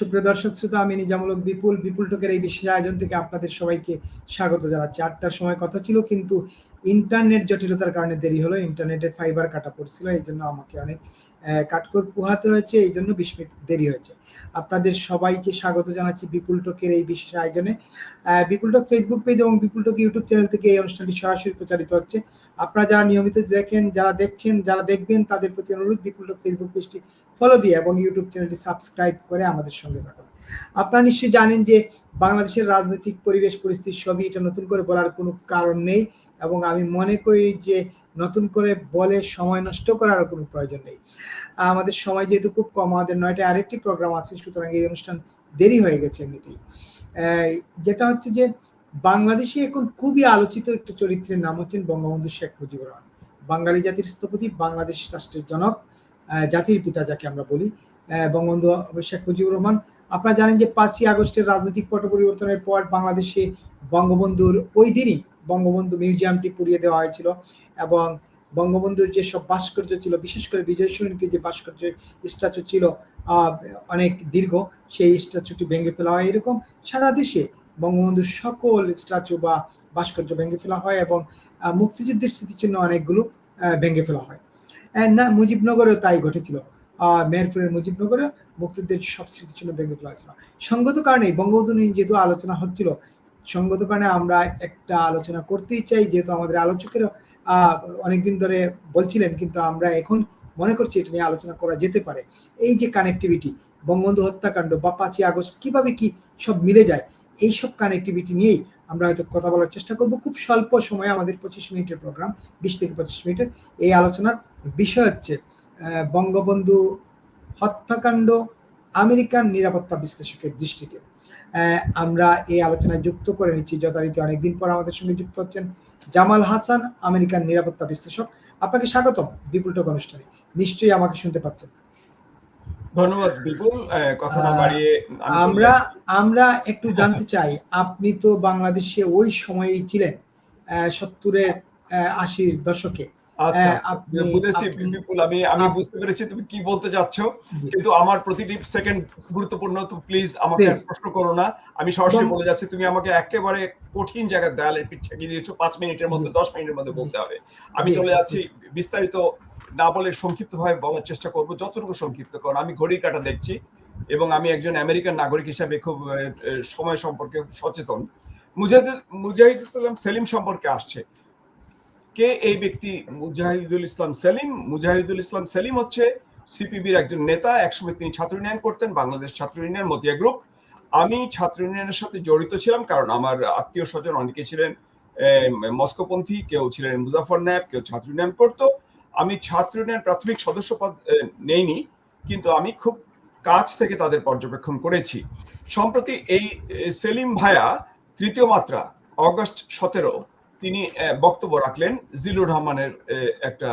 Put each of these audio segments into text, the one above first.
সুপ্রিয় দর্শক শ্রোতা, আমি নিজামূলক বিপুল বিপুল টকের এই বিশেষ আয়োজন থেকে আপনাদের সবাইকে স্বাগত জানাচ্ছি। আটটার সময় কথা ছিল, কিন্তু ইন্টারনেট জটিলতার কারণে দেরি হলো ইন্টারনেটের ফাইবার কাটা পড়ছিল, এই জন্য আমাকে অনেক কাটকর পোহাতে হয়েছে, এই জন্য বিশ মিনিট দেরি হয়েছে। আপনাদের সবাইকে স্বাগত জানাচ্ছি বিপুল টকের এই বিশেষ আয়োজনে। বিপুল টক ফেসবুক পেজ এবং বিপুল টক ইউটিউব চ্যানেল থেকে এই অনুষ্ঠানটি সরাসরি প্রচারিত হচ্ছে। আপনারা যারা নিয়মিত দেখেন, যারা দেখছেন, যারা দেখবেন, তাদের প্রতি অনুরোধ, বিপুল টক ফেসবুক পেজটি ফলো দিয়ে এবং ইউটিউব চ্যানেলটি সাবস্ক্রাইব করে আমাদের সঙ্গে থাকুন। আপনারা নিশ্চয়ই জানেন যে বাংলাদেশের রাজনৈতিক পরিবেশ পরিস্থিতি সবই এটা নতুন করে বলার কোনো কারণ নেই এবং আমি মনে করি যে নতুন করে বলে সময় নষ্ট করারও কোনো প্রয়োজন নেই। আমাদের সময় যেহেতু খুব কম, আমাদের নয়টা আরেকটি প্রোগ্রাম আছে, সুতরাং এই অনুষ্ঠান দেরি হয়ে গেছে এমনিতেই। যেটা হচ্ছে যে বাংলাদেশে এখন খুবই আলোচিত একটি চরিত্রের নাম হচ্ছেন বঙ্গবন্ধু শেখ মুজিবুর রহমান। বাঙালি জাতির স্থপতি, বাংলাদেশ রাষ্ট্রের জনক জাতির পিতা যাকে আমরা বলি বঙ্গবন্ধু শেখ মুজিবুর রহমান। আপনারা জানেন যে পাঁচই আগস্টের রাজনৈতিক পট পরিবর্তনের পর বাংলাদেশে বঙ্গবন্ধুর ওই দিনই বঙ্গবন্ধু মিউজিয়ামটি পুড়িয়ে দেওয়া হয়েছিল এবং বঙ্গবন্ধুর যে সব ভাস্কর্য ছিল, বিশেষ করে বিজয় সরণিতে যে ভাস্কর্য স্ট্যাচু ছিল অনেক দীর্ঘ, সেই স্ট্যাচুটি ভেঙে ফেলা হয় এরকম। সারা দেশে বঙ্গবন্ধুর সকল স্ট্যাচু বা ভাস্কর্য ভেঙে ফেলা হয় এবং মুক্তিযুদ্ধের স্মৃতিচিহ্ন অনেকগুলো ভেঙে ফেলা হয়। না, মুজিবনগরেও তাই ঘটেছিল। মেহেরপুরের মুজিবনগরে মুক্তিযুদ্ধের সব স্মৃতিচিহ্ন ভেঙে ফেলা হয়েছিল। সঙ্গত কারণে বঙ্গবন্ধু নিয়ে যেহেতু আলোচনা হচ্ছিল, সঙ্গত কারণে আমরা একটা আলোচনা করতেই চাই, যেহেতু আমাদের আলোচকের অনেকদিন ধরে বলছিলেন, কিন্তু আমরা এখন মনে করছি এটা নিয়ে আলোচনা করা যেতে পারে। এই যে কানেক্টিভিটি বঙ্গবন্ধু হত্যাকাণ্ড বা পাঁচই আগস্ট কীভাবে কি সব মিলে যায়, এই সব কানেক্টিভিটি নিয়েই আমরা হয়তো কথা বলার চেষ্টা করব। খুব স্বল্প সময়ে আমাদের পঁচিশ মিনিটের প্রোগ্রাম বিশ থেকে পঁচিশ মিনিটের, এই আলোচনার বিষয় হচ্ছে বঙ্গবন্ধু হত্যাকাণ্ড আমেরিকান নিরাপত্তা বিশ্লেষকের দৃষ্টিতে। আমরা এই আলোচনায় যুক্ত করে নিচ্ছি যথারীতি অনেকদিন পর আমাদের সঙ্গে যুক্ত হচ্ছেন জামাল হাসান আমেরিকান নিরাপত্তা বিশ্লেষক। আপনাকে স্বাগতম বিপুল টক অনুষ্ঠানে। নিশ্চয়ই আমাকে শুনতে পাচ্ছেন। ধন্যবাদ বিপুল। কথা না বাড়িয়ে আমরা আমরা একটু জানতে চাই আপনি তো বাংলাদেশে ওই সময়েই ছিলেন সত্তরের আশির দশকে। আচ্ছা বুঝেছি বিপুল আমি আমি বুঝতে পেরেছি তুমি কি বলতে যাচ্ছ কিন্তু আমার প্রতিটি সেকেন্ড গুরুত্বপূর্ণ তো প্লিজ আমাকে প্রশ্ন করো না। আমি সরাসরি বলে যাচ্ছি তুমি আমাকে একেবারে কঠিন জায়গায় দেয়ালের পিঠ ঠেকিয়ে দিয়েছ। পাঁচ মিনিটের মধ্যে দশ মিনিটের মধ্যে বলতে হবে। আমি চলে যাচ্ছি। বিস্তারিত না বলে সংক্ষিপ্ত ভাবে বলার চেষ্টা করব যতটুকু সংক্ষিপ্ত। কারণ আমি ঘড়ির কাটা দেখছি এবং আমি একজন আমেরিকান নাগরিক হিসাবে খুব সময় সম্পর্কে সচেতন। মুজাহিদ মুজাহিদ ইসলাম সেলিম সম্পর্কে আসছে। কে এই ব্যক্তি? মুজাহিদুল ইসলাম সেলিম। মুজাহিদুল ইসলাম সেলিম হচ্ছে সিপিবির একজন নেতা। একসময় তিনি ছাত্র ইউনিয়ন করতেন, বাংলাদেশ ছাত্র ইউনিয়ন মতিয়া গ্রুপ। আমি ছাত্র ইউনিয়নের সাথে জড়িত ছিলাম কারণ আমার আত্মীয় স্বজন অনেকে ছিলেন মস্কোপন্থী, কেউ ছিলেন মুজাফর নায়ব, কেউ ছাত্র ইউনিয়ন করতো। আমি ছাত্র ইউনিয়ন প্রাথমিক সদস্য পদ নেইনি, কিন্তু আমি খুব কাছ থেকে তাদের পর্যবেক্ষণ করেছি। সম্প্রতি এই সেলিম ভায়া তৃতীয় মাত্রা, অগস্ট সতেরো তিনি বক্তব্য রাখলেন জিলুর রহমানের একটা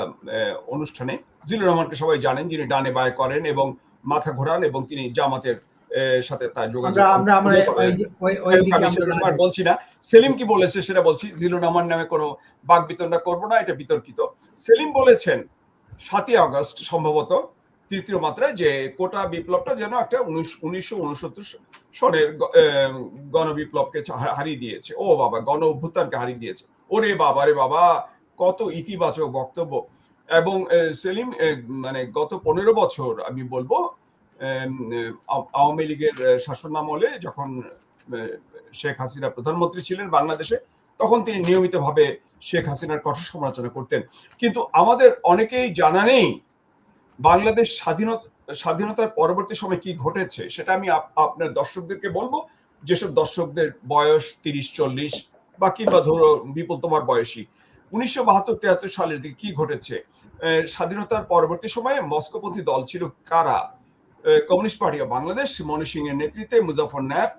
অনুষ্ঠানে। জিলুর রহমানকে সবাই জানেন যিনি ডানে বায়ে করেন এবং মাথা ঘোরান এবং তিনি জামাতের সাথে তার যোগাযোগ বলছি না। সেলিম কি বলেছে সেটা বলছি। জিলুর রহমান নামে কোনো বাক বিতরণা করব না এটা বিতর্কিত। সেলিম বলেছেন সাতই আগস্ট সম্ভবত তৃতীয় মাত্রায় যে কোটা বিপ্লবটা যেন একটা উনিশশো উনসত্তর সনের গণবিপ্লবকে হারিয়ে দিয়েছে। ও বাবা গণ অভ্যুত্থানকে হারিয়ে দিয়েছে। ওরে বাবা, রে বাবা, কত ইতিবাচক বক্তব্য। এবং সেলিম মানে গত পনেরো বছর আমি বলব আওয়ামী লীগের শাসন আমলে যখন শেখ হাসিনা প্রধানমন্ত্রী ছিলেন বাংলাদেশে, তখন তিনি নিয়মিতভাবে শেখ হাসিনার কঠোর সমালোচনা করতেন। কিন্তু আমাদের অনেকেই জানা নেই বাংলাদেশ স্বাধীনতা, স্বাধীনতার পরবর্তী সময় কি ঘটেছে। সেটা আমি আপনার দর্শকদেরকে বলব, যেসব দর্শকদের বয়স তিরিশ, চল্লিশ বা কিংবা ধরো বিপুল তোমার বয়সী। উনিশশো বাহাত্তর তেহাত্তর সালের দিকে কি ঘটেছে? স্বাধীনতার পরবর্তী সময়ে মস্কোপন্থী দল ছিল কারা? Communist party of Bangladesh Moni Singh এর নেতৃত্বে মুজাফর ন্যাপ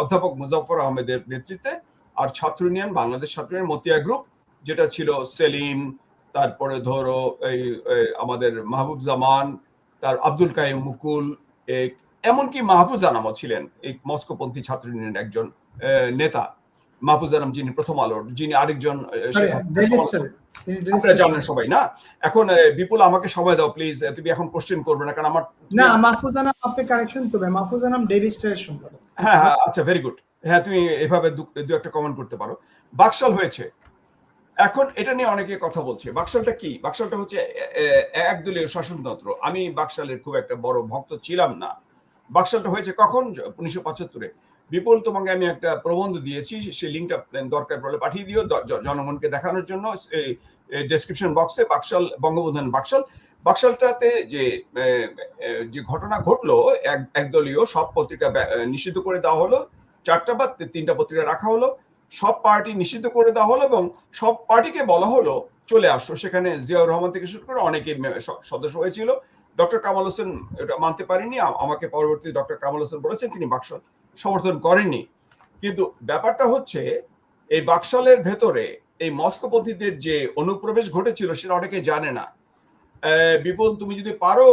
অধ্যাপক মুজাফর আহমেদের নেতৃত্বে, আর ছাত্র ইউনিয়ন, বাংলাদেশ ছাত্র ইউনিয়ন, মতিয়া গ্রুপ, যেটা ছিল সেলিম, তারপরে ধরো এই আমাদের মাহবুব জামান, তার আব্দুল কাইম মুকুল এমনকি মাহফুজ আনামও ছিলেন, এই মস্কোপন্থী ছাত্র ইউনিয়নের একজন নেতা মাহফুজ আলম যিনি প্রথম আলোর যিনি আরেকজন আপনারা জানেন সবাই না? এখন বিপুল আমাকে সময় দাও প্লিজ তুমি এখন কোশ্চেন করবে না কারণ আমার না মাহফুজ আনাম আপনি কারেকশন তবে মাহফুজ আনাম ডেইলি স্টারের সম্পাদক। হ্যাঁ হ্যাঁ আচ্ছা ভেরি গুড হ্যাঁ তুমি এভাবে দু একটা কমেন্ট করতে পারো। বাকশাল হয়েছে। এখন এটা নিয়ে অনেকে কথা বলছে। বাকশালটা কি? বাকশালটা হচ্ছে একদলীয় শাসনতন্ত্র। আমি বাকশালের খুব একটা বড় ভক্ত ছিলাম না। বাকশালটা হয়েছে কখন? উনিশশো পঁচাত্তরে। বিপুল তোমাকে আমি একটা প্রবন্ধ দিয়েছি সেই লিঙ্কটা দরকার পড়লে পাঠিয়ে দিও জনগণকে দেখানোর জন্য ডেসক্রিপশন বক্সে বাকশাল বঙ্গবন্ধু বাকশাল। বাকশালটাতে যে যে ঘটনা ঘটলো, এক, একদলীয় সব পত্রিকা নিষিদ্ধ করে দেওয়া হলো, চারটা বা তিনটা পত্রিকা রাখা হলো, সব পার্টি নিষিদ্ধ করে দেওয়া হলো এবং সব পার্টিকে বলা হলো, চলে আসো। সেখানে জিয়াউর রহমান থেকে শুরু করে অনেকে সদস্য হয়েছিল। ডক্টর কামাল হোসেন এটা মানতে পারেনি আমাকে পরবর্তী ডক্টর কামাল হোসেন বলেছেন, তিনি বাকশাল। সমর্থন করেননি। কিন্তু ব্যাপারটা হচ্ছে, এই বাকশালের ভেতরে এই মস্কোপন্থীদের যে অনুপ্রবেশ ঘটেছিল সেটা অনেকে জানে না। বিপুল, তুমি যদি পারো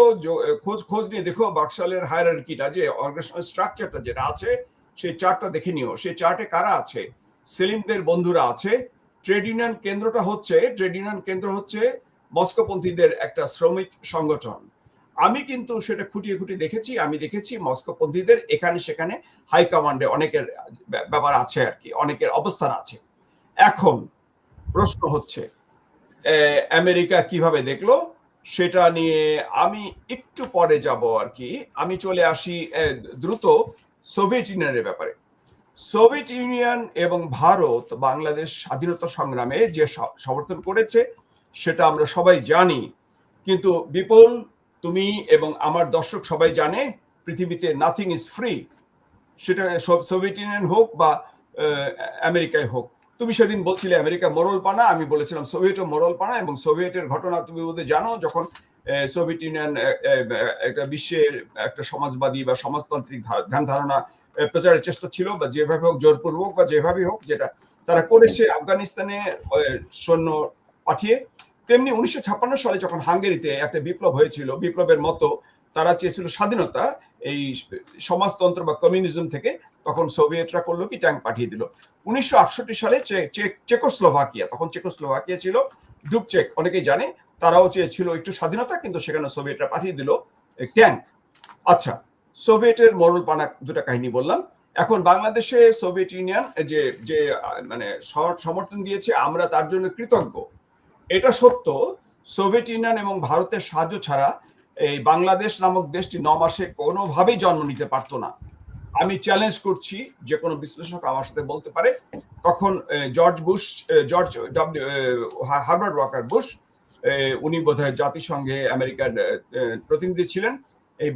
খোঁজ খোঁজ নিয়ে দেখো বাকশালের হায়ারার্কিটা যে অর্গানাইজেশনাল স্ট্রাকচারটা যেটা আছে, সেই চার্টটা দেখে নিও। সেই চার্টে কারা আছে? সেলিমদের বন্ধুরা আছে। ট্রেড ইউনিয়ন কেন্দ্রটা হচ্ছে, ট্রেড ইউনিয়ন কেন্দ্র হচ্ছে মস্কোপন্থীদের একটা শ্রমিক সংগঠন। আমি কিন্তু সেটা খুঁটিয়ে খুঁটিয়ে দেখেছি, আমি দেখেছি মস্কোপন্থীদের এখানে সেখানে হাই কমান্ডে অনেকের ব্যাপার আছে আর কি, অনেকের অবস্থান আছে। এখন প্রশ্ন হচ্ছে আমেরিকা কীভাবে দেখল? সেটা নিয়ে আমি একটু পরে যাব আর কি। আমি চলে আসি দ্রুত সোভিয়েত ইউনিয়নের ব্যাপারে। সোভিয়েত ইউনিয়ন এবং ভারত বাংলাদেশ স্বাধীনতা সংগ্রামে যে সমর্থন করেছে, সেটা আমরা সবাই জানি। কিন্তু বিপুল তুমি এবং আমার দর্শক সবাই জানে পৃথিবীতে নাথিং ইজ ফ্রি সেটা সোভিয়েত ইউনিয়ন হোক বা আমেরিকায় হোক। তুমি সেদিন বলছিলে, আমেরিকা মোরল পানা। আমি বলেছিলাম সোভিয়েটও মোরল পানা এবং সোভিয়েটের ঘটনা তুমি বোধহয় জানো। যখন সোভিয়েত ইউনিয়ন একটা বিশ্বের একটা সমাজবাদী বা সমাজতান্ত্রিক ধ্যান ধারণা প্রচারের চেষ্টা ছিল বা যেভাবে হোক, জোরপূর্বক বা যেভাবে হোক, যেটা তারা করেছে আফগানিস্তানে সৈন্য পাঠিয়ে। তেমনি উনিশশো ছাপ্পান্ন সালে যখন হাঙ্গেরিতে একটা বিপ্লব হয়েছিল, বিপ্লবের মতো তারা চেয়েছিল স্বাধীনতা, এই সমাজতন্ত্র বা কমিউনিজম থেকে, তখন সোভিয়েতরা করল কি, ট্যাঙ্ক পাঠিয়ে দিল। উনিশশো আটষট্টি সালে চেকোস্লোভাকিয়া, তখন চেকোস্লোভাকিয়া ছিল, ডুবচেক অনেকেই জানে, তারাও চেয়েছিল একটু স্বাধীনতা, কিন্তু সেখানে সোভিয়েতরা পাঠিয়ে দিল ট্যাঙ্ক। আচ্ছা সোভিয়েটের মরল পানা দুটা কাহিনী বললাম। এখন বাংলাদেশে সোভিয়েত ইউনিয়ন যে যে মানে সমর্থন দিয়েছে, আমরা তার জন্য কৃতজ্ঞ। এটা সত্য, সোভিয়েত ইউনিয়ন এবং ভারতের সাহায্য ছাড়া এই বাংলাদেশ নামক দেশটি ন মাসে কোনোভাবেই জন্ম নিতে পারতো না। আমি চ্যালেঞ্জ করছি, যে কোনো বিশ্লেষক আমার সাথে বলতে পারে, তখন George Bush George W Herbert Walker Bush উনি বোধহয় জাতিসংঘে আমেরিকার প্রতিনিধি ছিলেন, এই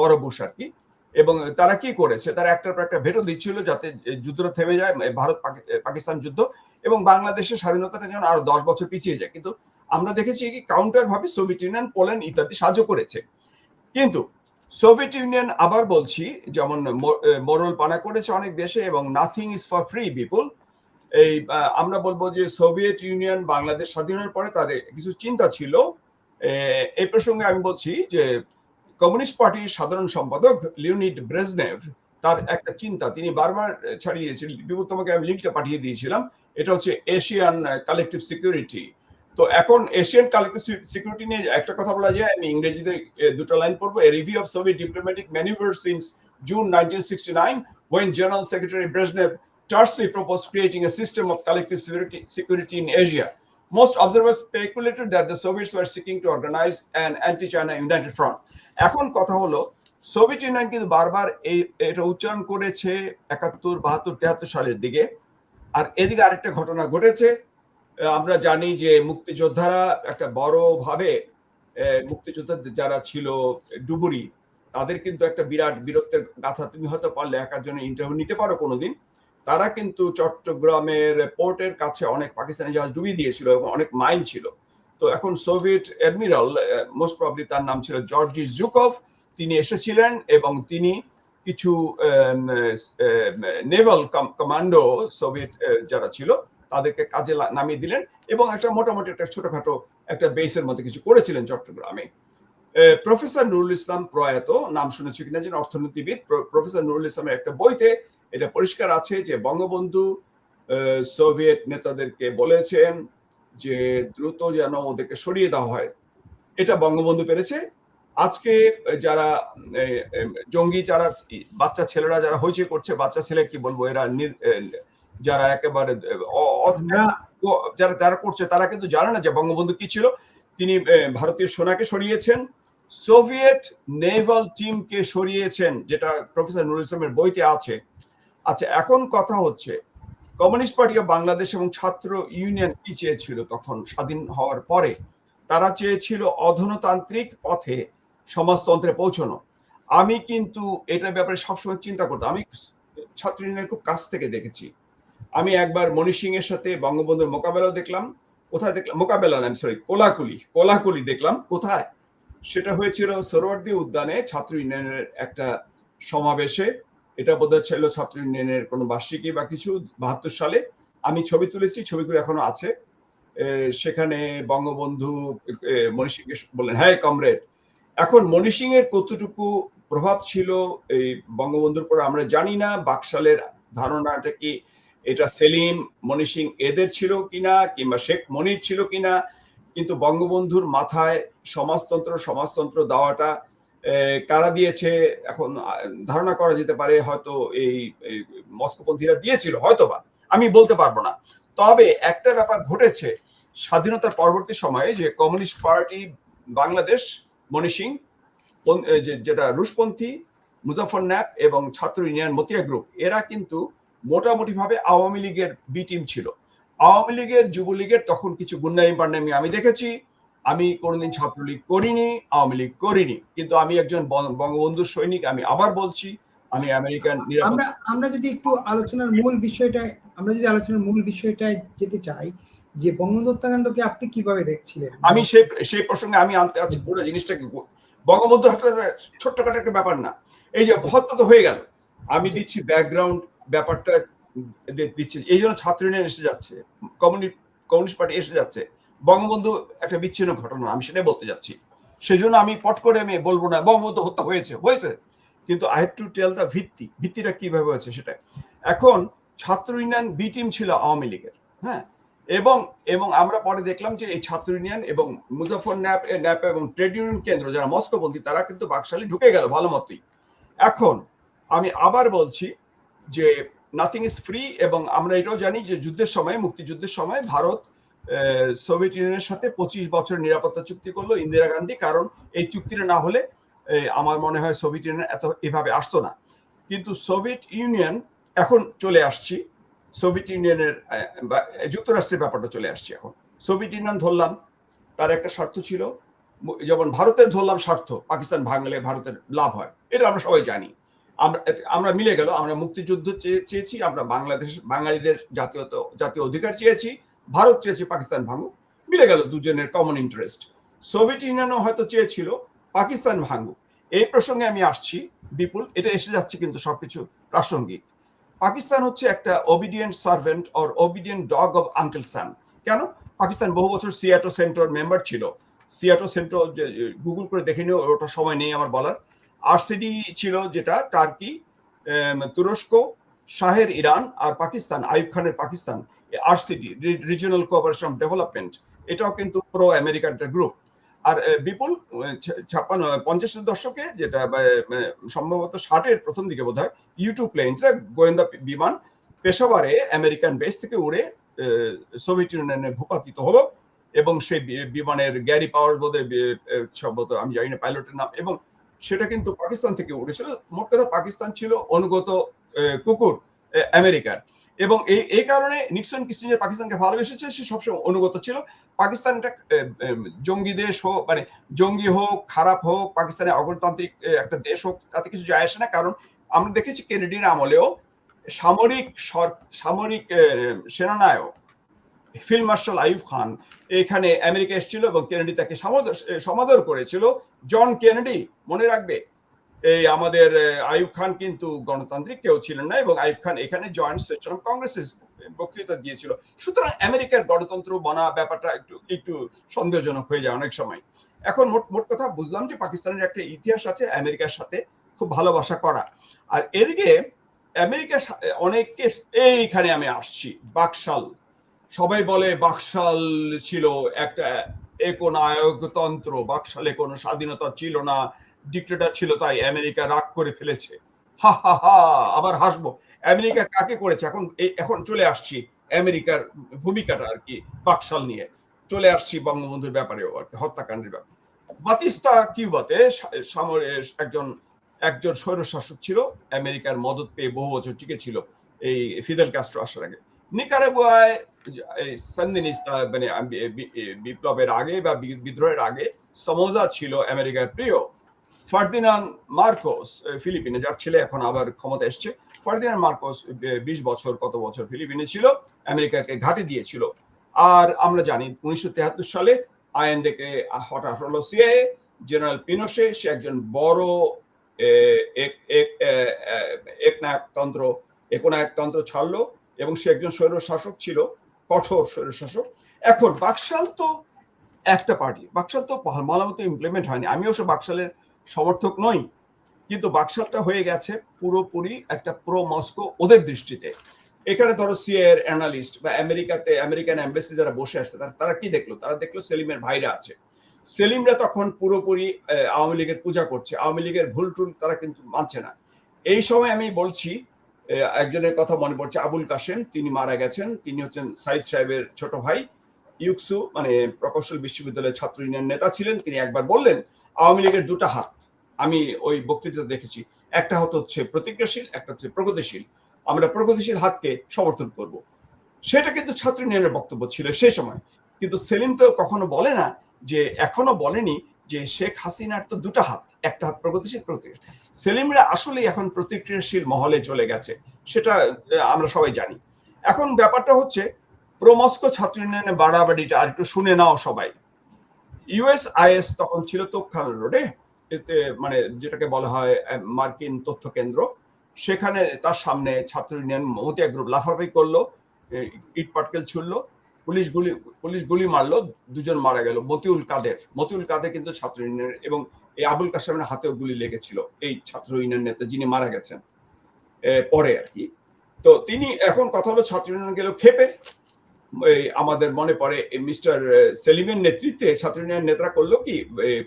বড় বুশ আর কি। এবং তারা কি করেছে, তারা একটার পর একটা ভেটো দিচ্ছিল যাতে যুদ্ধটা থেমে যায় ভারত পাকিস্তান যুদ্ধ। এবং বাংলাদেশের স্বাধীনতাটা যেন আরও দশ বছর পিছিয়ে যায়। কিন্তু আমরা দেখেছি কি কাউন্টার ভাবে সোভিয়েত ইউনিয়ন পোল্যান্ড ইত্যাদি সাহায্য করেছে। কিন্তু সোভিয়েত ইউনিয়ন আবার বলছি, যেমন মোরল পানা করেছে অনেক দেশে এবং nothing is for free people এই আমরা বলব যে সোভিয়েত ইউনিয়ন বাংলাদেশ স্বাধীনের পরে তার কিছু চিন্তা ছিল। এই প্রসঙ্গে আমি বলছি যে কমিউনিস্ট পার্টির সাধারণ সম্পাদক লিওনিড ব্রেজনেভ তার একটা চিন্তা, তিনি বারবার ছাড়িয়ে দিয়েছিলেন বিপুল, তোমাকে আমি লিঙ্কটা পাঠিয়ে দিয়েছিলাম। এটা হচ্ছে এশিয়ান কালেকটিভ সিকিউরিটি তো এখন এশিয়ান কালেকটিভ সিকিউরিটি নিয়ে একটা কথা বলা যায়, আমি ইংরেজিতে দুটো লাইন পড়ব। Review of Soviet diplomatic manoeuvres since June nineteen general secretary Brezhnev system of security security Asia most observer speculated that organise and anti front এখন কথা হলো সোভিয়েত ইউনিয়ন কিন্তু বারবার এই, এটা উচ্চারণ করেছে একাত্তর, বাহাত্তর, তেহাত্তর সালের দিকে। আর এদিকে আরেকটা ঘটনা ঘটেছে। আমরা জানি যে মুক্তিযোদ্ধারা একটা বড় ভাবে আহ, মুক্তিযোদ্ধা যারা ছিল ডুবুরি তাদের কিন্তু একটা বিরাট বীরত্বের গাথা। তুমি হয়তো পারলে একার জন্য ইন্টারভিউ নিতে পারো কোনোদিন। তারা কিন্তু চট্টগ্রামের পোর্টের কাছে অনেক পাকিস্তানি জাহাজ ডুবিয়ে দিয়েছিল এবং অনেক মাইন ছিল। তো এখন সোভিয়েত অ্যাডমিরাল মোস্ট প্রবলি তার নাম ছিল জর্জি জুকভ। তিনি এসেছিলেন এবং তিনি কিছু নেভাল কমান্ডো সোভিয়েত যারা ছিল, তাদেরকে কাজে নামিয়ে দিলেন এবং একটা মোটামুটি একটা ছোটখাটো একটা বেসের মধ্যে কিছু করেছিলেন চট্টগ্রামে। প্রফেসর নুরুল ইসলাম প্রয়াত, নাম শুনেছি কিনা যেন অর্থনীতিবিদ, প্র- প্রফেসর নুরুল ইসলামের একটা বইতে এটা পরিষ্কার আছে যে বঙ্গবন্ধু সোভিয়েত নেতাদেরকে বলেছেন যে দ্রুত যেন ওদেরকে সরিয়ে দেওয়া হয়। এটা বঙ্গবন্ধু পেরেছে আজকে যারা জঙ্গি যারা বাচ্চা ছেলেরা যারা হইচই করছে বাচ্চা ছেলে কি বলব এরা যারা একেবারে যারা যারা করছে তারা কিন্তু জানে না যে বঙ্গবন্ধু কি ছিল। তিনি ভারতীয় সোনাকে সরিয়েছেন সোভিয়েট নেভাল টিমকে সরিয়েছেন যেটা প্রফেসর নুরুল ইসলামের বইতে আছে। আচ্ছা এখন কথা হচ্ছে কমিউনিস্ট পার্টি অফ বাংলাদেশ এবং ছাত্র ইউনিয়ন কি চেয়েছিল তখন স্বাধীন হওয়ার পরে? তারা চেয়েছিল অধনতান্ত্রিক পথে সমাজতন্ত্রে পৌঁছানো। আমি কিন্তু এটার ব্যাপারে সবসময় চিন্তা করতাম। আমি ছাত্র ইউনিয়নের খুব কাছ থেকে দেখেছি। আমি একবার মনি সিং এর সাথে বঙ্গবন্ধুর মোকাবেলাও দেখলাম। কোথায় দেখলাম? মোকাবেলা না সরি কোলাকুলি কোলাকুলি দেখলাম। কোথায়? সেটা হয়েছিল সরোয়ার্দী উদ্যানে ছাত্র ইউনিয়নের একটা সমাবেশে। এটা বোধহয় ছিল ছাত্র ইউনিয়নের কোনো বার্ষিকী বা কিছু বাহাত্তর সালে। আমি ছবি তুলেছি ছবিগুলো এখনও আছে। সেখানে বঙ্গবন্ধু এ, মনি সিংকে বললেন হ্যাঁ কমরেড। এখন মনি সিং এর কতটুকু প্রভাব ছিল এই বঙ্গবন্ধুর পর আমরা জানি না। বাকশালের ধারণাটা কি এটা সেলিম মনি সিং এদের ছিল কিনা কিংবা শেখ মনির ছিল কিনা? কিন্তু বঙ্গবন্ধুর মাথায় সমাজতন্ত্র সমাজতন্ত্র দেওয়াটা কারা দিয়েছে? এখন ধারণা করা যেতে পারে হয়তো এই মস্কোপন্থীরা দিয়েছিল, হয়তোবা। আমি বলতে পারব না। তবে একটা ব্যাপার ঘটেছে, স্বাধীনতার পরবর্তী সময়ে যে কমিউনিস্ট পার্টি বাংলাদেশ মনি সিং যেটা রুশপন্থী মুজাফর ন্যাপ এবং ছাত্র ইউনিয়ন মতিয়া গ্রুপ এরা কিন্তু মোটামুটি ভাবে আওয়ামী লীগের বি টিম ছিল। আওয়ামী লীগের যুবলীগের তখন কিছু গুন্ডামি পান্ডামি আমি দেখেছি। আমি কোনোদিন ছাত্রলীগ করিনি আওয়ামী লীগ করিনি। কিন্তু আমি একজন বং- বঙ্গবন্ধুর সৈনিক আমি আবার বলছি আমি আমেরিকান আমরা আমরা যদি একটু আলোচনার মূল বিষয়টায় আমরা যদি আলোচনার মূল বিষয়টায় যেতে চাই যে বঙ্গবন্ধু হত্যাকাণ্ডকে আপনি কীভাবে দেখছিলেন? আমি সেই সেই প্রসঙ্গে আমি আনতে আছি পুরো জিনিসটাকে বঙ্গবন্ধু একটা ছোট্টখাটো একটা ব্যাপার না। এই যে হত্যা তো হয়ে গেল। আমি দিচ্ছি ব্যাকগ্রাউন্ড ব্যাপারটা দিচ্ছি। এই জন্য ছাত্র ইউনিয়ন এসে যাচ্ছে। কমিউনিস্ট কমিউনিস্ট পার্টি এসে যাচ্ছে। বঙ্গবন্ধু একটা বিচ্ছিন্ন ঘটনা, আমি সেটাই বলতে যাচ্ছি। সেই জন্য আমি পট করে আমি বলব না, বঙ্গবন্ধু হত্যা হয়েছে হয়েছে। কিন্তু I have to tell the ভিত্তি, ভিত্তিটা কীভাবে হয়েছে সেটা এখন ছাত্র ইউনিয়ন বি টিম ছিল আওয়ামী লীগের হ্যাঁ? এবং এবং আমরা পরে দেখলাম যে এই ছাত্র ইউনিয়ন এবং মুজাফর ন্যাপ ন্যাপ এবং ট্রেড ইউনিয়ন কেন্দ্র যারা মস্কোপন্থী তারা কিন্তু বাকশালে ঢুকে গেল ভালো মতোই। এখন আমি আবার বলছি যে নাথিং ইজ ফ্রি এবং আমরা এটাও জানি যে যুদ্ধের সময়, মুক্তিযুদ্ধের সময় ভারত সোভিয়েত ইউনিয়নের সাথে পঁচিশ বছর নিরাপত্তা চুক্তি করল ইন্দিরা গান্ধী, কারণ এই চুক্তিটা না হলে আমার মনে হয় সোভিয়েত ইউনিয়ন এত এভাবে আসতো না। কিন্তু সোভিয়েত ইউনিয়ন এখন চলে আসছি। সোভিয়েত ইউনিয়নের যুক্তরাষ্ট্রের ব্যাপারটা চলে আসছে এখন। সোভিয়েত ইউনিয়ন ধরলাম, তার একটা স্বার্থ ছিল। যেমন ভারতের ধরলাম স্বার্থ, পাকিস্তান ভাঙলে ভারতের লাভ হয়। এটা আমরা সবাই জানি। আমরা আমরা মিলে গেল, আমরা মুক্তিযুদ্ধ চেয়ে- চেয়েছি, আমরা বাংলাদেশ, বাঙালিদের জাতীয় জাতীয় অধিকার চেয়েছি, ভারত চেয়েছে পাকিস্তান ভাঙুক। মিলে গেল দুজনের কমন ইন্টারেস্ট সোভিয়েত ইউনিয়নও হয়তো চেয়েছিল পাকিস্তান ভাঙুক। এই প্রসঙ্গে আমি আসছি, বিপুল, এটা এসে যাচ্ছে কিন্তু সবকিছু প্রাসঙ্গিক। পাকিস্তান হচ্ছে একটা obedient servant or obedient dog of uncle Sam কেন? পাকিস্তান বহু বছর সিয়াটো সেন্ট্রাল মেম্বার ছিল। সিয়াটো সেন্ট্রাল গুগল করে দেখে নিও, ওটা সময় নেই আমার বলার। আরসিডি ছিল যেটা টার্কি তুরস্ক, শাহের ইরান আর পাকিস্তান আইব খানের Pakistan. RCD regional cooperation development এটাও কিন্তু প্রো আমেরিকান একটা গ্রুপ আর বিপুল ছাপ্পান্ন পঞ্চাশের দশকে যেটা মানে, সম্ভবত ষাটের প্রথম দিকে বোধ হয় ইউটিউব প্লেন গোয়েন্দা বিমান পেশাওয়ারে আমেরিকান বেস থেকে উড়ে সোভিয়েত ইউনিয়নে ভূপাতিত হলো এবং সেই বিমানের গ্যারি পাওয়ার বোধে সম্ভবত আমি জানি না পাইলটের নাম এবং সেটা কিন্তু পাকিস্তান থেকে উড়েছিল। মোট কথা পাকিস্তান ছিল অনুগত কুকুর। আমেরিকার। এবং এই এই কারণে নিক্সন কিসিঞ্জার পাকিস্তানকে ভালোবেসেছে সে সবসময় অনুগত ছিল। পাকিস্তান একটা আহ, আহ, জঙ্গি দেশ হোক মানে জঙ্গি হোক খারাপ হোক পাকিস্তানে অগণতান্ত্রিক একটা দেশ হোক তাতে কিছু যায় আসে না। কারণ আমরা দেখেছি কেনেডির আমলেও সামরিক সামরিক সেনানায়ক ফিল্ড মার্শাল আইয়ুব খান এখানে আমেরিকা এসেছিল এবং কেনেডি তাকে সমাদর করেছিল। জন কেনেডি মনে রাখবে এই আমাদের আহ, আইয়ুব খান কিন্তু গণতান্ত্রিক কেউ ছিলেন না এবং আয়ুব খান এখানে জয়েন্ট সেশন অফ কংগ্রেসের বক্তৃতা দিয়েছিল। সুতরাং আমেরিকার গণতন্ত্র বনা ব্যাপারটা একটু একটু সন্দেহজনক হয়ে যায় অনেক সময়। এখন মোট মোট কথা বুঝলাম যে পাকিস্তানের একটা ইতিহাস আছে আমেরিকার সাথে খুব ভালোবাসা করা। আর এদিকে আমেরিকা সা- অনেক কেস এইখানে আমি আসছি বাকশাল। সবাই বলে বাকশাল ছিল একটা একনায়কতন্ত্র বাকশালে কোনো স্বাধীনতা ছিল না। ডিক্টেটার ছিল তাই আমেরিকা রাগ করে ফেলেছে। হা হা হা, আবার হাসবো। আমেরিকা কাকে করেছে? এখন এখন চলে আসছি আমেরিকার ভূমিকাটা আর কি, বাকশাল নিয়ে। চলে আসছি বঙ্গবন্ধুর ব্যাপারেও আর কি, হত্যাকাণ্ডের ব্যাপারে। বাতিস্তা কিউবাতে একজন একজন স্বৈরশাসক ছিল, আমেরিকার মদত পেয়ে বহু বছর টিকে ছিল এই ফিদেল কাস্ট্রো আসার আগে। নিকারাগুয়ায় সান্দিনিস্তা মানে বিপ্লবের আগে বা বিদ্রোহের আগে সমোজা ছিল আমেরিকার প্রিয় ফার্দিনান মার্কোস ফিলিপিনে, যার ছেলে এখন আবার ক্ষমতা এসছে। ফার্দিনান মার্কোস বিশ বছর, কত বছর ফিলিপিনে ছিল, আমেরিকাকে ঘাটি দিয়েছিল। আর আমরা জানি উনিশশো সালে আইএনদেকে হঠাৎ হলো সিআইএ, জেনারেল পিনোশে, সে একজন বড় একনায়কতন্ত্র একনায়কতন্ত্র ছাড়লো এবং সে একজন স্বৈর শাসক ছিল, কঠোর স্বৈর শাসক এখন বাকশাল তো একটা পার্টি বাকশাল তো ভালো মতো ইমপ্লিমেন্ট হয়নি। আমি অবশ্য বাকশালের সমর্থক নই, কিন্তু বাকশালটা হয়ে গেছে পুরোপুরি একটা প্রো মস্কো ওদের দৃষ্টিতে। এখানে ধরো সিএর অ্যানালিস্ট বা আমেরিকাতে আমেরিকান এম্বাসি যারা বসে আসছে, তারা তারা কি দেখল? তারা দেখল সেলিমের ভাইরা আছে। সেলিমরা তখন পুরোপুরি আওয়ামী লীগের পূজা করছে। আওয়ামী লীগের ভুল টুল তারা কিন্তু মানছে না। এই সময় আমি বলছি একজনের কথা মনে পড়ছে, আবুল কাশেম। তিনি মারা গেছেন। তিনি হচ্ছেন সাইদ সাহেবের ছোট ভাই। ইউকসু মানে প্রকৌশল বিশ্ববিদ্যালয়ের ছাত্র ইউনিয়ন নেতা ছিলেন। তিনি একবার বললেন আওয়ামী লীগের দুটা হাত আমি ওই বক্তৃতা দেখেছি। একটা হাত হচ্ছে প্রতিক্রিয়াশীল, একটা হচ্ছে প্রগতিশীল। আমরা প্রগতিশীল হাতকে সমর্থন করব। সেটা কিন্তু ছাত্র ইউনিয়নের বক্তব্য ছিল সেই সময়। কিন্তু সেলিম তো কখনো বলে না যে, এখনও বলেনি যে শেখ হাসিনার তো দুটো হাত, একটা হাত প্রগতিশীল প্রতিক্রিয়া সেলিমরা আসলে এখন প্রতিক্রিয়াশীল মহলে চলে গেছে, সেটা আমরা সবাই জানি। এখন ব্যাপারটা হচ্ছে, প্রমস্কো ছাত্র ইউনিয়নের বাড়াবাড়িটা আর একটু শুনে নাও সবাই। ইউএসআইএস তখন ছিল তোপখানা রোডে, এতে মানে যেটাকে বলা হয় মার্কিন তথ্য কেন্দ্র সেখানে তার সামনে ছাত্র ইউনিয়ন মমতিয়া গ্রুপ লাফালাফি করল ইট পাটকেল ছুড়লো, পুলিশ গুলি পুলিশ গুলি মারলো, দুজন মারা গেল, মতিউল কাদের। মতিউল কাদের কিন্তু ছাত্র ইউনিয়ন এবং এই আবুল কাসেমের হাতেও গুলি লেগেছিল, এই ছাত্র ইউনিয়ন নেতা যিনি মারা গেছেন পরে আর কি। তো তিনি এখন কথা হলো ছাত্র ইউনিয়ন গেল খেপে আমাদের মনে পড়ে মিস্টার সেলিমের নেতৃত্বে ছাত্র ইউনিয়ন নেতারা করল কি?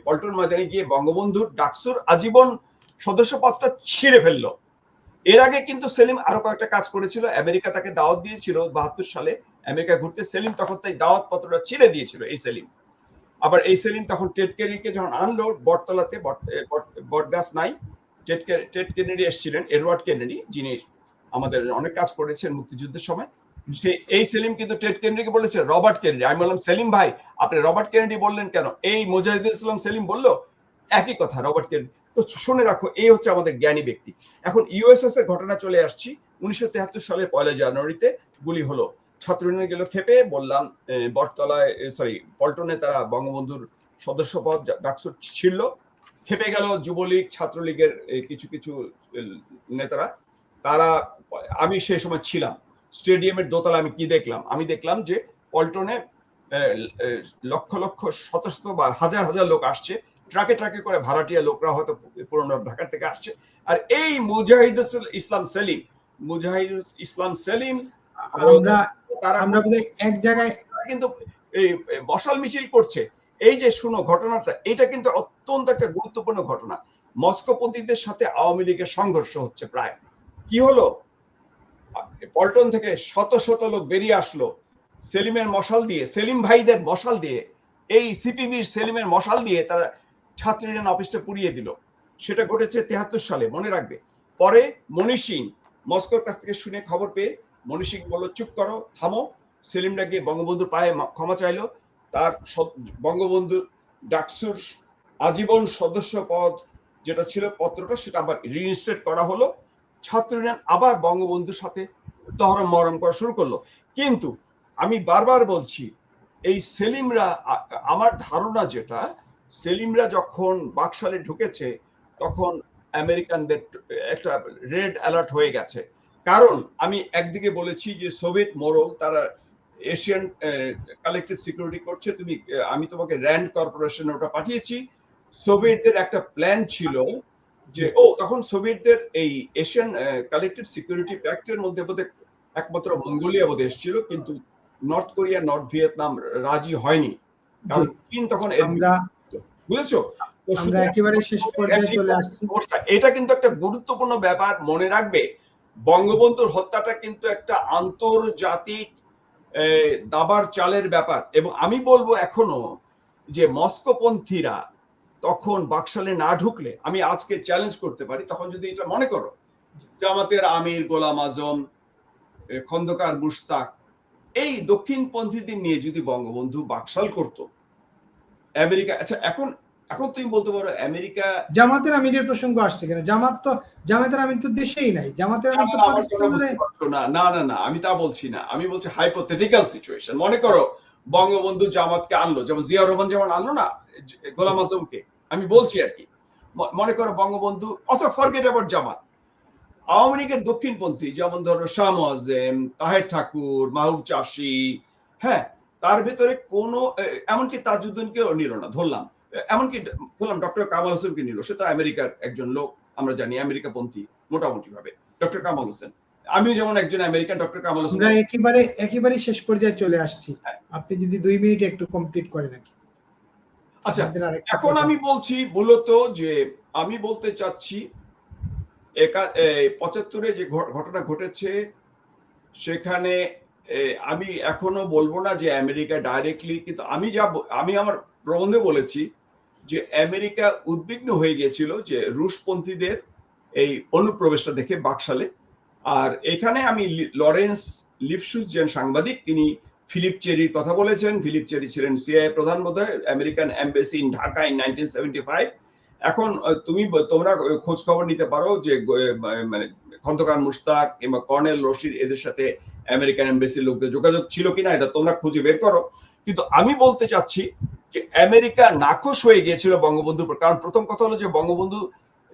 পল্টন ময়দানে গিয়ে বঙ্গবন্ধুর ডাকসুর আজীবন সদস্যপদটা ছিঁড়ে ফেলল। এর আগে কিন্তু সেলিম আরও কয়েকটা কাজ করেছিল। আমেরিকা তাকে দাওয়াত দিয়েছিল বাহাত্তর সালে। আমেরিকা ঘুরতে সেলিম তখন তাই দাওয়াত পত্রটা ছিঁড়ে দিয়েছিল এই সেলিম। আবার এই সেলিম তখন টেট কেনিকে যখন আনলো, বটতলাতে বটগাছ নাই, টেট টেট কেনেডি এসেছিলেন, এডওয়ার্ড কেনেডি, যিনি আমাদের অনেক কাজ করেছেন মুক্তিযুদ্ধের সময়। সে, এই সেলিম কিন্তু টেট কেনেডিকে বলেছে, রবার্ট কেনেডি। আমি বললাম, সেলিম ভাই, আপনি রবার্ট কেনেডি বললেন কেন? এই মুজাহিদুল ইসলাম সেলিম বলল, একই কথা, রবার্ট কেনেডি। তো শুনে রাখো, এই হচ্ছে আমাদের জ্ঞানী ব্যক্তি। এখন ইউএসএস এর ঘটনা চলে আসছি। উনিশশো তেহাত্তর সালের পয়লা জানুয়ারিতে গুলি হলো। ছাত্র ইউনিয়ন গেল খেপে, বললাম বটতলায় সরি পল্টনে তারা বঙ্গবন্ধুর সদস্যপদ ডাকসুর ছিল খেপে গেল যুবলীগ, ছাত্রলীগের কিছু কিছু নেতারা। তারা, আমি সেই সময় ছিলাম। স্টেডিয়ামের দোতলা আমি কি দেখলাম? আমি দেখলাম যে পল্টনে লক্ষ লক্ষ শত শত বা হাজার হাজার লোক আসছে। ট্রাকে ট্রাকে করে ভাড়াটিয়া লোকরা হয়তো পুরনো ঢাকা থেকে আসছে। আর এই মুজাহিদুল ইসলাম সেলিম মুজাহিদ ইসলাম সেলিম আমরা তারা আমরা এক জায়গায় কিন্তু এই মশাল মিছিল করছে। এই যে শুনো ঘটনাটা এটা কিন্তু অত্যন্ত একটা গুরুত্বপূর্ণ ঘটনা। মস্কোপন্থীদের সাথে আওয়ামী লীগের সংঘর্ষ হচ্ছে প্রায়। কি হলো? পল্টন থেকে শত শত লোক বেরিয়ে আসলো সেলিমের মশাল দিয়ে, সেলিম ভাইদের মশাল দিয়ে, এই সিপিবির সেলিমের মশাল দিয়ে তারা ছাত্র ইউনিয়ন অফিসটা পুড়িয়ে দিল। সেটা ঘটেছে তেহাত্তর সালে, মনে রাখবে। পরে মণি সিং মস্কোর কাছ থেকে শুনে খবর পেয়ে মণি সিং বলল, চুপ করো, থামো। সেলিমরা গিয়ে বঙ্গবন্ধুর পায়ে ক্ষমা চাইলো। তার বঙ্গবন্ধুর ডাকসুর আজীবন সদস্য পদ যেটা ছিল, পত্রটা সেটা আবার রিইনস্টেট করা হলো। ছাত্র ইউনিয়ন আবার বঙ্গবন্ধুর সাথে তহরম মরম করা শুরু করল। কিন্তু আমি বারবার বলছি, এই সেলিমরা, আমার ধারণা যেটা, সেলিমরা যখন বাকশালে ঢুকেছে, তখন আমেরিকানদের একটা রেড অ্যালার্ট হয়ে গেছে। কারণ আমি একদিকে বলেছি যে সোভিয়েত মোরল তারা এশিয়ান কালেকটিভ সিকিউরিটি করছে, তুমি আমি তোমাকে র্যান্ড কর্পোরেশন ওটা পাঠিয়েছি। সোভিয়েতদের একটা প্ল্যান ছিল যে ও তখন সোভিয়েতদের এই এশিয়ান কালেক্টিভ সিকিউরিটি প্যাক্টের মধ্যে বোধহয় একমাত্র মঙ্গোলিয়া বোধহয় এসেছিল কিন্তু নর্থ কোরিয়া নর্থ ভিয়েতনাম রাজি হয়নি। কারণ চীন তখন আমরা বুঝেছ? আমরা একেবারে শেষ পর্যায়ে চলে আসছি। এটা কিন্তু একটা গুরুত্বপূর্ণ ব্যাপার মনে রাখবে। বঙ্গবন্ধুর হত্যাটা কিন্তু একটা আন্তর্জাতিক দাবার চালের ব্যাপার। এবং আমি বলব এখনও যে মস্কোপন্থীরা তখন বাকশালে না ঢুকলে আমি আজকে চ্যালেঞ্জ করতে পারি তখন যদি এটা মনে করো জামাতের আমির গোলাম আজম খন্দকার মুশতাক এই দক্ষিণপন্থীদের নিয়ে যদি বঙ্গবন্ধু বাকশাল করত আমেরিকা আচ্ছা এখন এখন তুমি বলতে পারো আমেরিকা জামাতের আমিরের প্রসঙ্গ আসছে কেন? জামাত তো জামাতের আমির তো দেশেই নাই জামাতের আমির তো না না না না আমি তা বলছি না আমি বলছি হাইপোথেটিক্যাল সিচুয়েশন মনে করো বঙ্গবন্ধু জামাতকে আনলো যেমন জিয়া রহমান যেমন আনলো না গোলাম আজমকে আমি বলছি আর কি। মনে করো বঙ্গবন্ধু অথবা ফরগেট অ্যাবাউট জামাত। আওয়ামী লীগের দক্ষিণপন্থী যেমন ধরো শাহ মোয়াজ্জেম তাহের ঠাকুর মাহবুব চাষি হ্যাঁ তার ভিতরে কোনো এমনকি তাজুদ্দিনকেও নিল না ধরলাম। এমনকি ধরলাম ডক্টর কামাল হোসেনকে নিল সে তো আমেরিকার একজন লোক আমরা জানি আমেরিকা পন্থী মোটামুটি ভাবে ডক্টর কামাল হোসেন। আমিও যেমন একজন আমেরিকান ডক্টর কামাল হোসেন একেবারে একেবারে শেষ পর্যায়ে চলে আসছি। হ্যাঁ। আপনি যদি দুই মিনিট একটু কমপ্লিট করেন নাকি আচ্ছা এখন। আমি বলছি মূলত যে আমি বলতে চাচ্ছি পঁচাত্তরে যে ঘটনা ঘটেছে সেখানে আমি এখনও বলব না যে আমেরিকা ডাইরেক্টলি কিন্তু আমি যা আমি আমার প্রবন্ধে বলেছি যে আমেরিকা উদ্বিগ্ন হয়ে গিয়েছিল যে রুশপন্থীদের এই অনুপ্রবেশটা দেখে বাকশালে আর এখানে আমি লরেন্স লিপসুস যে সাংবাদিক তিনি ফিলিপ চেরির কথা বলেছেন। ফিলিপ চেরি ছিলেন সিআইএ প্রধান বোধহয় American embassy in Dhaka in nineteen seventy এখন তুমি তোমরা খোঁজ খবর নিতে পারো যে মানে খন্দকার মুশতাক কিংবা কর্নেল রশিদ এদের সাথে আমেরিকান এম্বাসির লোকদের যোগাযোগ ছিল কিনা, এটা তোমরা খুঁজে বের করো। কিন্তু আমি বলতে চাচ্ছি যে আমেরিকা নাখোশ হয়ে গিয়েছিল বঙ্গবন্ধুর উপর। কারণ প্রথম কথা হলো যে, বঙ্গবন্ধু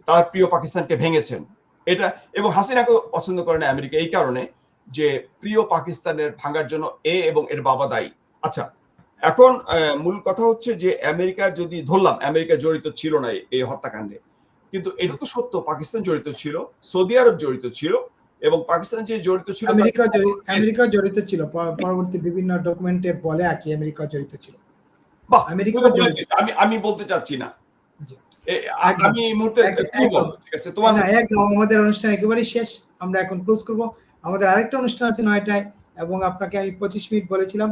তার প্রিয় পাকিস্তানকে ভেঙেছেন। এটা, এবং হাসিনাকে পছন্দ করে না আমেরিকা এই কারণে। যে প্রিয় পাকিস্তানের ভাঙার জন্য এ এবং এর বাবা দায়ী। আচ্ছা এখন মূল কথা হচ্ছে যে আমেরিকা যদি ধরলাম আমেরিকা জড়িত ছিল না এই- হত্যাকাণ্ডে। কিন্তু এটা তো সত্য পাকিস্তান জড়িত ছিল সৌদি আরব জড়িত ছিল এবং পাকিস্তান যে জড়িত ছিল আমেরিকা আমেরিকা জড়িত ছিল পরবর্তী বিভিন্ন ডকুমেন্টে বলে আর কি আমেরিকা জড়িত ছিল। বাহ, আমেরিকা জড়িত আমি আমি বলতে চাচ্ছি না। আমি এই মুহূর্তে। ঠিক আছে। তোমার আমাদের অনুষ্ঠান একেবারেই শেষ। আমরা এখন ক্লোজ করব। আমাদের আরেকটা অনুষ্ঠান আছে নয়টায়, এবং আপনাকে আমি পঁচিশ মিনিট বলেছিলাম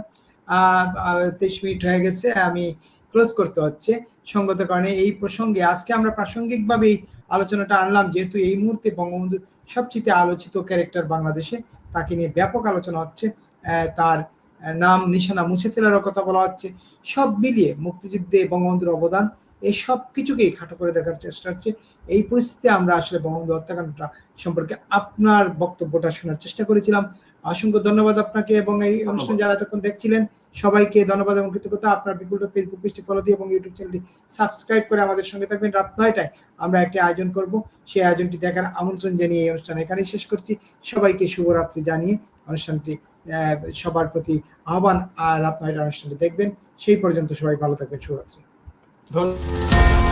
তেইশ মিনিট হয়ে গেছে, আমি ক্লোজ করতে হচ্ছে সঙ্গত কারণে এই প্রসঙ্গে। আজকে আমরা প্রাসঙ্গিকভাবে এই আলোচনাটা আনলাম, যেহেতু এই মুহূর্তে বঙ্গবন্ধু সবচেয়ে আলোচিত ক্যারেক্টার বাংলাদেশে, তাকে নিয়ে ব্যাপক আলোচনা হচ্ছে তার নাম, নিশানা মুছে ফেলার কথা বলা হচ্ছে। সব মিলিয়ে মুক্তিযুদ্ধে বঙ্গবন্ধুর অবদান এই সব কিছুকেই খাটো করে দেখার চেষ্টা হচ্ছে। এই পরিস্থিতিতে আমরা আসলে বঙ্গবন্ধু হত্যাকাণ্ডটা সম্পর্কে আপনার বক্তব্যটা শোনার চেষ্টা করেছিলাম। অসংখ্য ধন্যবাদ আপনাকে এবং এই অনুষ্ঠান যারা এতক্ষণ দেখছিলেন সবাইকে ধন্যবাদ এবং কৃতজ্ঞতা। আপনার বিপুল ফেসবুক পেজটি ফলো দিয়ে এবং ইউটিউব চ্যানেলটি সাবস্ক্রাইব করে আমাদের সঙ্গে থাকবেন। রাত নয়টায় আমরা একটি আয়োজন করব। সেই আয়োজনটি দেখার আমন্ত্রণ জানিয়ে এই অনুষ্ঠান এখানেই শেষ করছি। সবাইকে শুভরাত্রি জানিয়ে অনুষ্ঠানটি সবার প্রতি আহ্বান। আর রাত নয়টা অনুষ্ঠানটি দেখবেন। সেই পর্যন্ত সবাই ভালো থাকবেন। শুভরাত্রি। ধন্যবাদ।